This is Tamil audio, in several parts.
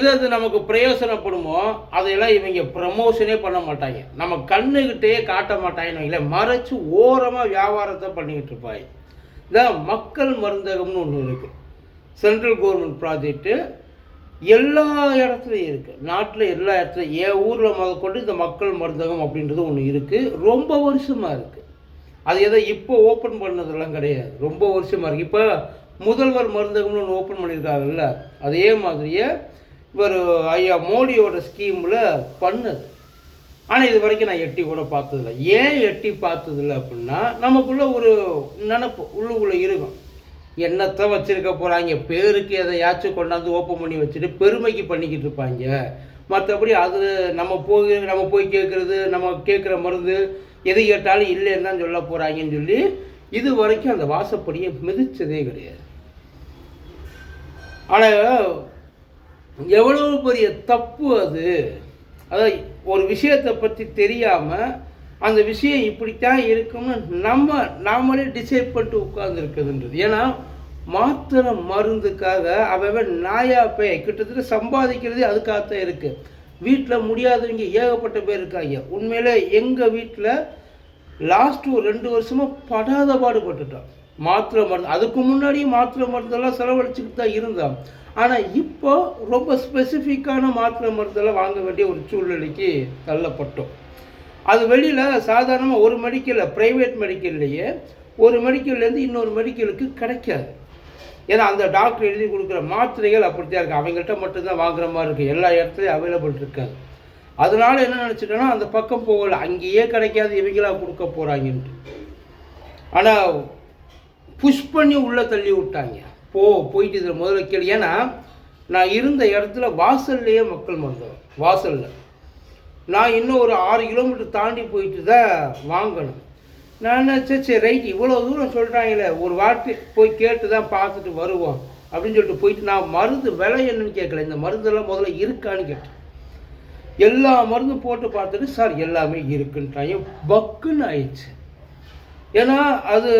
எது அது நமக்கு பிரயோசனப்படுமோ அதையெல்லாம் இவங்க ப்ரமோஷனே பண்ண மாட்டாங்க. நம்ம கண்ணுக்கிட்டே காட்ட மாட்டாங்கன்னு இல்லை மறைச்சு ஓரமாக வியாபாரத்தை பண்ணிக்கிட்டு இருப்பாங்க. இதான் மக்கள் மருந்தகம்னு ஒன்று இருக்குது சென்ட்ரல் கவர்மெண்ட் ப்ராஜெக்ட்டு எல்லா இடத்துலையும் இருக்குது நாட்டில் எல்லா இடத்துலையும் என் ஊரில் முதற்கொண்டு இந்த மக்கள் மருந்தகம் அப்படின்றது ஒன்று இருக்குது ரொம்ப வருஷமாக இருக்குது அது எதோ இப்போ ஓப்பன் பண்ணதெல்லாம் கிடையாது. ரொம்ப வருஷமாக இருக்குது இப்போ முதல்வர் மருந்தகம்னு ஒன்று ஓப்பன் பண்ணியிருக்காங்கல்ல அதே மாதிரியே இவர் ஐயா மோடியோட ஸ்கீமில் பண்ணுது. ஆனால் இது வரைக்கும் நான் எட்டி கூட பார்த்ததில்ல. ஏன் எட்டி பார்த்ததில்ல அப்படின்னா நமக்குள்ள ஒரு நினப்பு உள்ளுக்குள்ளே இருக்கும் என்னத்தை வச்சுருக்க போகிறாங்க பேருக்கு எதையாச்சும் கொண்டாந்து ஓப்பன் பண்ணி வச்சுட்டு பெருமைக்கு பண்ணிக்கிட்டு இருப்பாங்க. மற்றபடி அது நம்ம போய் நம்ம போய் கேட்குறது நம்ம கேட்குற மருந்து எது கேட்டாலும் இல்லைன்னு தான் சொல்ல போகிறாங்கன்னு சொல்லி இது வரைக்கும் அந்த வாசப்படியை மிதித்ததே கிடையாது. ஆனால் எவ்வளவு பெரிய தப்பு அது? அதாவது ஒரு விஷயத்தை பற்றி தெரியாமல் அந்த விஷயம் இப்படித்தான் இருக்கும்னு நம்ம நாமளே டிசைட் பண்ணிட்டு உட்கார்ந்துருக்குதுன்றது ஏன்னா மாத்திரை மருந்துக்காக அவன் நாயா பே கிட்டத்தட்ட சம்பாதிக்கிறதே அதுக்காகத்தான் இருக்குது வீட்டில் முடியாதவங்க ஏகப்பட்ட பேர் இருக்காங்க. உண்மையிலே எங்கள் வீட்டில் லாஸ்ட் ஒரு ரெண்டு வருஷமாக படாத பாடுபட்டுட்டோம் மாத்திரை மருந்து. அதுக்கு முன்னாடியும் மாத்திரை மருந்தெல்லாம் செலவழிச்சுக்கிட்டு தான் இருந்தோம் ஆனால் இப்போ ரொம்ப ஸ்பெசிஃபிக்கான மாத்திரை மருந்தெல்லாம் வாங்க வேண்டிய ஒரு சூழ்நிலைக்கு தள்ளப்பட்டோம். அது வெளியில் சாதாரணமாக ஒரு மெடிக்கலில் ப்ரைவேட் மெடிக்கல்லையே ஒரு மெடிக்கல்லேருந்து இன்னொரு மெடிக்கலுக்கு கிடைக்காது. ஏன்னா அந்த டாக்டர் எழுதி கொடுக்குற மாத்திரைகள் அப்படித்தான் இருக்குது அவங்கள்ட்ட மட்டும்தான் வாங்குற மாதிரி இருக்குது எல்லா இடத்துலையும் அவைலபிள் இருக்காது. அதனால் என்ன நினச்சிட்டோன்னா அந்த பக்கம் போகலை. அங்கேயே கிடைக்காது. இவங்களா கொடுக்க போகிறாங்கன்ட்டு ஆனால் புஷ் பண்ணி உள்ளே தள்ளி விட்டாங்க. போ போயிட்டு இதில் முதல்ல கேள்வி ஏன்னா நான் இருந்த இடத்துல வாசல்லையே மக்கள் மருந்தகம் வாசலில். நான் இன்னும் ஒரு ஆறு கிலோமீட்டர் தாண்டி போயிட்டு தான் வாங்கணும். நான் நினச்சேன் சரி ரைட் இவ்வளோ தூரம் சொல்கிறாங்களே ஒரு வாட்டி போய் கேட்டு தான் பார்த்துட்டு வருவோம் அப்படின்னு சொல்லிட்டு போயிட்டு நான் மருந்து விலை என்னன்னு கேட்கல. இந்த மருந்தெல்லாம் முதல்ல இருக்கான்னு கேட்டேன். எல்லா மருந்தும் போட்டு பார்த்துட்டு சார் எல்லாமே இருக்குன்ட்டாங்க பக்குன்னு ஆயிடுச்சு. ஏன்னா அது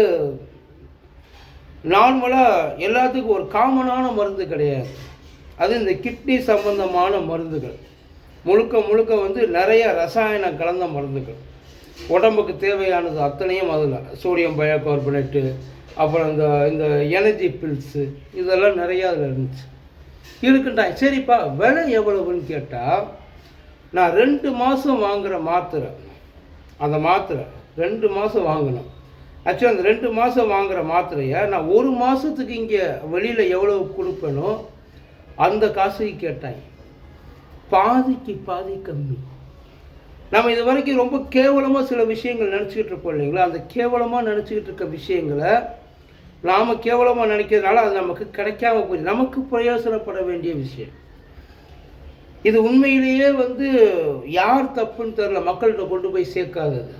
நார்மலாக எல்லாத்துக்கும் ஒரு காமனான மருந்து கிடையாது. அது இந்த கிட்னி சம்பந்தமான மருந்துகள். முழுக்க முழுக்க வந்து நிறைய ரசாயனம் கலந்த மருந்துகள். உடம்புக்கு தேவையானது அத்தனையும் அதில். சோடியம் பயோகார்பனேட்டு அப்புறம் இந்த இந்த எனர்ஜி பில்ஸு இதெல்லாம் நிறையா அதில் இருந்துச்சு. இருக்குன்ட்டாங்க சரிப்பா விலை எவ்வளவுன்னு கேட்டால் நான் ரெண்டு மாதம் வாங்குகிற மாத்திரை அந்த மாத்திரை ரெண்டு மாதம் வாங்கினேன் ஆக்சுவலாக அந்த ரெண்டு மாதம் வாங்குகிற மாத்திரையை நான் ஒரு மாதத்துக்கு இங்கே வெளியில் எவ்வளோ கொடுப்பேனோ அந்த காசுக்கு கேட்டாங்க பாதிக்கு பாதி கம்மி. நம்ம இது வரைக்கும் ரொம்ப கேவலமாக சில விஷயங்கள் நினச்சிக்கிட்டு இருப்போம் இல்லைங்களா? அந்த கேவலமாக நினச்சிக்கிட்டு இருக்க விஷயங்களை நாம் கேவலமாக நினைக்கிறதுனால அது நமக்கு கிடைக்காம போய் நமக்கு பிரயோசனப்பட வேண்டிய விஷயம். இது உண்மையிலேயே வந்து யார் தப்புன்னு தெரில மக்கள்கிட்ட கொண்டு போய் சேர்க்காதது.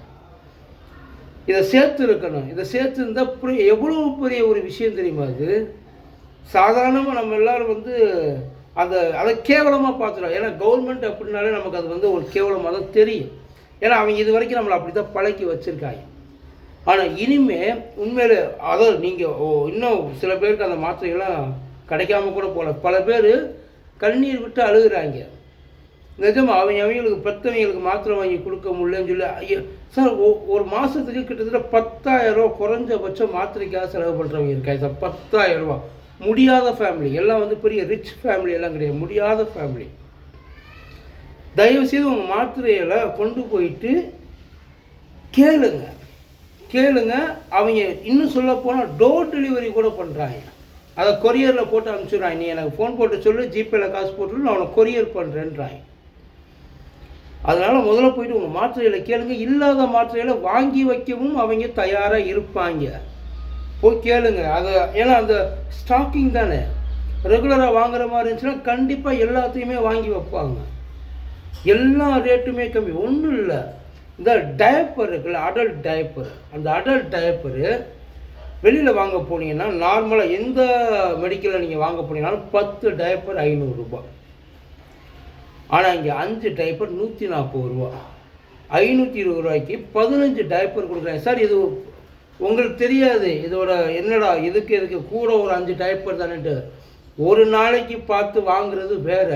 இதை சேர்த்து இருக்கணும் இதை சேர்த்து இருந்தால் எவ்வளோ பெரிய ஒரு விஷயம் தெரியுமா அது? சாதாரணமாக நம்ம எல்லோரும் வந்து அந்த அதை கேவலமாக பார்த்துடும் ஏன்னா கவர்மெண்ட் அப்படின்னாலே நமக்கு அது வந்து ஒரு கேவலமாக தான் தெரியும். ஏன்னா அவங்க இது வரைக்கும் நம்மளை அப்படி தான் பழக்கி வச்சுருக்காங்க. ஆனால் இனிமே உண்மையிலே அதாவது நீங்கள் ஓ இன்னும் சில பேருக்கு அந்த மாத்திரைகள்லாம் கிடைக்காம கூட போகல. பல பேர் கண்ணீர் விட்டு அழுகுறாங்க. நிஜம் அவங்க அவங்களுக்கு பெற்றவங்களுக்கு மாத்திரை வாங்கி கொடுக்க முடியலன்னு சொல்லி ஐயோ சார் ஒ- ஒரு மாதத்துக்கு கிட்டத்தட்ட பத்தாயிரம் ரூபா குறைஞ்சபட்சம் மாத்திரைக்காக செலவு பண்ணுறவங்க இருக்காங்க சார். பத்தாயிரம் ரூபா முடியாத ஃபேமிலி எல்லாம் வந்து பெரிய ரிச் ஃபேமிலி எல்லாம் கிடையாது. முடியாத ஃபேமிலி தயவுசெய்து உங்கள் மாத்திரையில் கொண்டு போயிட்டு கேளுங்க. கேளுங்க. அவங்க இன்னும் சொல்ல போனால் டோர் டெலிவரி கூட பண்ணுறாங்க அதை கொரியரில் போட்டு அனுப்பிச்சுடுறாங்க. நீ எனக்கு ஃபோன் போட்டு சொல்லு ஜிபேல காசு போட்டு நான் உனக்கு கொரியர் பண்ணுறேன்றாங்க அதனால் முதல்ல போயிட்டு உங்கள் மாத்திரைகளை கேளுங்க. இல்லாத மாத்திரைகளை வாங்கி வைக்கவும் அவங்க தயாராக இருப்பாங்க. போய் கேளுங்க. அதை ஏன்னா அந்த ஸ்டாக்கிங் தானே. ரெகுலராக வாங்குற மாதிரி இருந்துச்சுன்னா கண்டிப்பாக எல்லாத்தையுமே வாங்கி வைப்பாங்க. எல்லா ரேட்டுமே கம்மி. ஒன்றும் இல்லை. இந்த டயப்பர் இருக்குல்ல அடல்ட் டயப்பர் அந்த அடல்ட் டயப்பரு வெளியில் வாங்க போனீங்கன்னா நார்மலாக எந்த மெடிக்கலில் நீங்கள் வாங்க போனீங்கன்னாலும் பத்து டயப்பர் ஐநூறுரூபா ஆனால் இங்கே அஞ்சு டைப்பர் நூற்றி நாற்பது ரூபா. ஐநூற்றி இருபது ரூபாய்க்கு பதினஞ்சு டைப்பர் கொடுக்குறாங்க சார் இது உங்களுக்கு தெரியாது. இதோட என்னடா இதுக்கு இதுக்கு கூட ஒரு அஞ்சு டைப்பர் தானேட்டு ஒரு நாளைக்கு பார்த்து வாங்குறது வேற.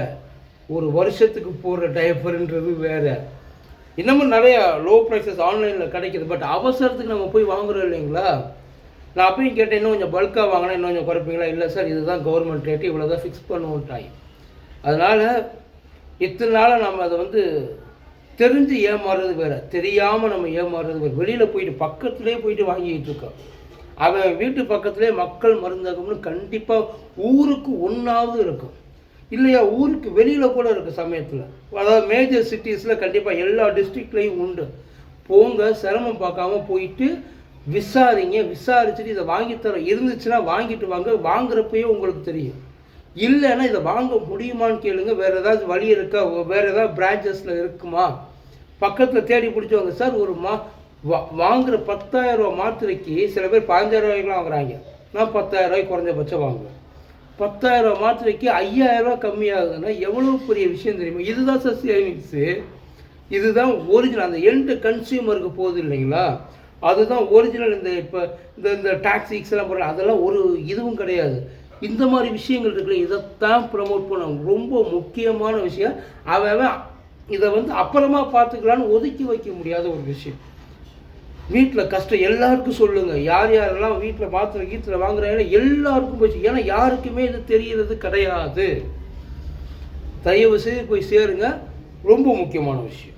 ஒரு வருஷத்துக்கு போடுற டைப்பர்ன்றது வேற. இன்னமும் நிறைய லோ ப்ரைஸஸ் ஆன்லைனில் கிடைக்கிது. பட் அவசரத்துக்கு நம்ம போய் வாங்குறோம் இல்லைங்களா? நான் அப்பயும் கேட்டேன் இன்னும் கொஞ்சம் பல்காக வாங்கினா இன்னும் கொஞ்சம் குறைப்பீங்களா? இல்லை சார் இதுதான் கவர்மெண்ட் ரேட்டு இவ்வளோ தான் ஃபிக்ஸ் பண்ணுவோன்ட்டாய் அதனால் இத்தனை நாளாக நம்ம அதை வந்து தெரிஞ்சு ஏமாறுறது வேறு. தெரியாமல் நம்ம ஏமாறுறது வேறு. வெளியில் போயிட்டு பக்கத்துலேயே போயிட்டு வாங்கிக்கிட்டு இருக்கோம். அவன் வீட்டு பக்கத்துலேயே மக்கள் மருந்தகம்னு கண்டிப்பாக ஊருக்கு ஒன்றாவது இருக்கும். இல்லையா ஊருக்கு வெளியில் கூட இருக்குது சமயத்தில். அதாவது மேஜர் சிட்டிஸில் கண்டிப்பாக எல்லா டிஸ்ட்ரிக்ட்லேயும் உண்டு. போங்க சிரமம் பார்க்காம போயிட்டு விசாரிங்க. விசாரிச்சுட்டு இதை வாங்கித்தர இருந்துச்சுன்னா வாங்கிட்டு வாங்க. வாங்குறப்பயே உங்களுக்கு தெரியும். இல்லைன்னா இதை வாங்க முடியுமான்னு கேளுங்க. வேறு ஏதாவது வழி இருக்கா? வேறு ஏதாவது பிரான்ச்சஸில் இருக்குமா? பக்கத்தில் தேடி பிடிச்சவங்க சார் ஒரு மா வா வாங்குற பத்தாயிரம் ரூபா மாத்திரைக்கு சில பேர் பதினஞ்சாயிரம் ரூபாய்க்குலாம் வாங்குறாங்க. நான் பத்தாயிரம் குறைஞ்சபட்சம் வாங்குவேன். பத்தாயிரம் ரூபா மாத்திரைக்கு ஐயாயிரம் கம்மியாகுதுன்னா எவ்வளோ பெரிய விஷயம் தெரியுமா? இதுதான் சார் சேவிங்ஸு இதுதான் ஒரிஜினல் அந்த எண்டு கன்சியூமருக்கு போகுது இல்லைங்களா? அதுதான் ஒரிஜினல் இந்த இப்போ இந்த இந்த டாக்ஸிக்ஸ் எல்லாம் போடுற அதெல்லாம் ஒரு இதுவும் கிடையாது. இந்த மாதிரி விஷயங்கள் இருக்குல்ல இதைத்தான் ப்ரமோட் பண்ண ரொம்ப முக்கியமான விஷயம். அவன் அவன் இதை வந்து அப்புறமா பார்த்துக்கலான்னு ஒதுக்கி வைக்க முடியாத ஒரு விஷயம். வீட்டில் கஷ்டம். எல்லாருக்கும் சொல்லுங்கள் யார் யாரெல்லாம் வீட்டில் மாத்திரை கீத்தில் வாங்குறாங்களோ எல்லாருக்கும் போச்சு ஏன்னா யாருக்குமே இது தெரியறது கிடையாது. தயவு செய்து போய் சேருங்க. ரொம்ப முக்கியமான விஷயம்.